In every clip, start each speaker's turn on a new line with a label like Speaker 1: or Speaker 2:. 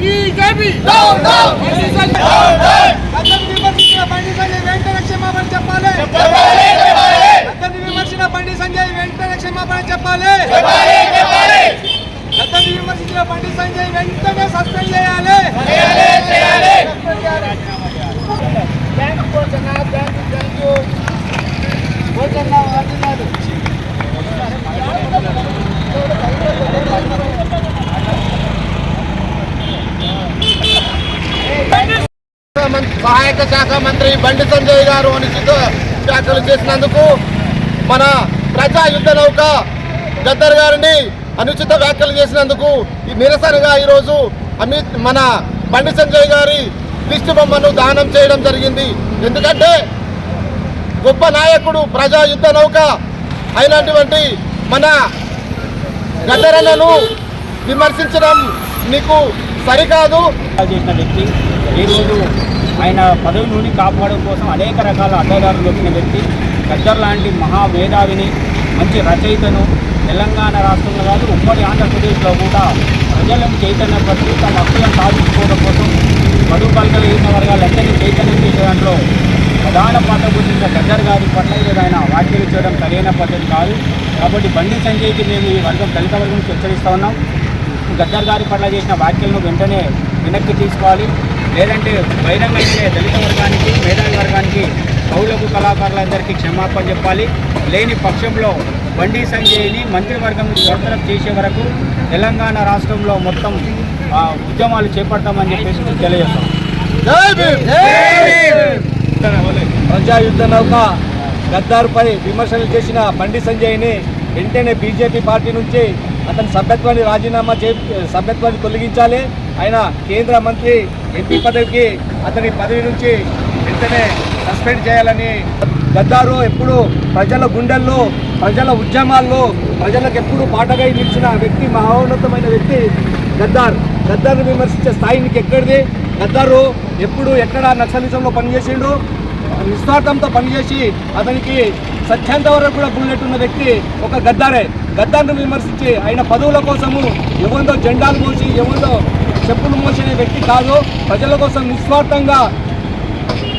Speaker 1: BJP విమర్శించిన బండి సంజయ్ వెంటనే క్షమాపణ చెప్పాలి.
Speaker 2: చెప్పాలి చెప్పాలి.
Speaker 1: అతన్ని విమర్శించిన బండి సంజయ్ వెంటనే క్షమాపణ చెప్పాలి.
Speaker 2: చెప్పాలి చెప్పాలి.
Speaker 1: అతన్ని విమర్శించిన బండి సంజయ్ వెంటనే సస్పెండ్ చేయాలి.
Speaker 2: చేయాలి చేయాలి.
Speaker 1: సస్పెండ్ చేయాలి బ్యాంక్ బ్యాంక్ థ్యాంక్
Speaker 2: సహాయక శాఖ మంత్రి బండి సంజయ్ గారు అనుచిత వ్యాఖ్యలు చేసినందుకు మన ప్రజా యుద్ధ నౌక గద్దర్ గారిని అనుచిత వ్యాఖ్యలు చేసినందుకు ఈ నిరసనగా ఈరోజు అమిత్ మన బండి సంజయ్ గారి లిస్టు బొమ్మను దానం చేయడం జరిగింది. ఎందుకంటే గొప్ప నాయకుడు ప్రజా యుద్ధ నౌక అయినటువంటి మన గద్దరన్నను విమర్శించడం నీకు సరికాదు.
Speaker 3: చేసిన వ్యక్తి ఈరోజు ఆయన పదవి నుండి కాపాడడం కోసం అనేక రకాల అడ్డదారులు వచ్చిన వ్యక్తి గద్దర్ లాంటి మహామేధావిని మంచి రచయితను తెలంగాణ రాష్ట్రంలో కాదు ఉమ్మడి ఆంధ్రప్రదేశ్లో కూడా ప్రజలను చైతన్యపరిచి తమ హక్కులను సాధించుకోవడం కోసం బడుగు పలకలు వేసిన వర్గాలందరినీ చైతన్యం చేసే దాంట్లో ప్రధాన పాత్ర గురించి గద్దర్ గారి పట్ల ఆయన వ్యాఖ్యలు చేయడం సరైన పద్ధతి కాదు. కాబట్టి బండి సంజయ్కి మేము ఈ వర్గం దళిత వర్గం హెచ్చరిస్తూ ఉన్నాం. గద్దర్ గారి పట్ల చేసిన వ్యాఖ్యలను వెంటనే వెనక్కి తీసుకోవాలి. లేదంటే బహిరంగంగానే దళిత వర్గానికి మేధావి వర్గానికి పౌలకు కళాకారులందరికీ క్షమాపణ చెప్పాలి. లేని పక్షంలో బండి సంజయ్ని మంత్రివర్గం బర్తరఫ్ చేసే వరకు తెలంగాణ రాష్ట్రంలో మొత్తం ఉద్యమాలు చేపడతామని చెప్పేసి తెలియజేస్తాం.
Speaker 4: ప్రజాయుద్ధ నౌక గద్దారుపై విమర్శలు చేసిన బండి సంజయ్ని వెంటనే బీజేపీ పార్టీ నుంచి అతని సభ్యత్వాన్ని రాజీనామా చే సభ్యత్వాన్ని తొలగించాలి. ఆయన కేంద్ర మంత్రి ఎంపీ పదవికి అతని పదవి నుంచి వెంటనే సస్పెండ్ చేయాలని గద్దారు ఎప్పుడు ప్రజల గుండెల్లో ప్రజల ఉద్యమాల్లో ప్రజలకు ఎప్పుడు పాటగా నిలిచిన వ్యక్తి మహోన్నతమైన వ్యక్తి గద్దార్. గద్దార్ను విమర్శించే స్థాయి నీకు ఎక్కడిది గద్దారు ఎప్పుడు ఎక్కడ నక్సలిజంలో పనిచేసిండు నిస్వార్థంతో పనిచేసి అతనికి సత్యంత వరకు కూడా బుల్లెట్ ఉన్న వ్యక్తి ఒక గద్దారే. గద్దార్ను విమర్శించి ఆయన పదవుల కోసము ఎవరిదో జెండాలు మోసి ఎవరిదో చెప్పులు మోసిన వ్యక్తి కాదు. ప్రజల కోసం నిస్వార్థంగా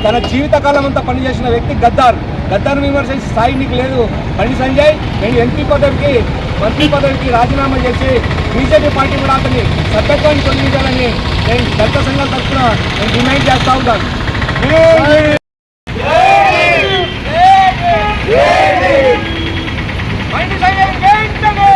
Speaker 4: తన జీవితకాలం అంతా పనిచేసిన వ్యక్తి గద్దార్. గద్దార్ను విమర్శించి స్థాయి నీకు లేదు. బండి సంజయ్ నేను ఎంపీ పదవికి మంత్రి పదవికి రాజీనామా చేసి బీజేపీ పార్టీ కూడా అతన్ని సభ్యత్వాన్ని తొలగించాలని నేను దళిత సంఘం తరఫున నేను డిమాండ్ చేస్తూ ఉంటాను వెంటనే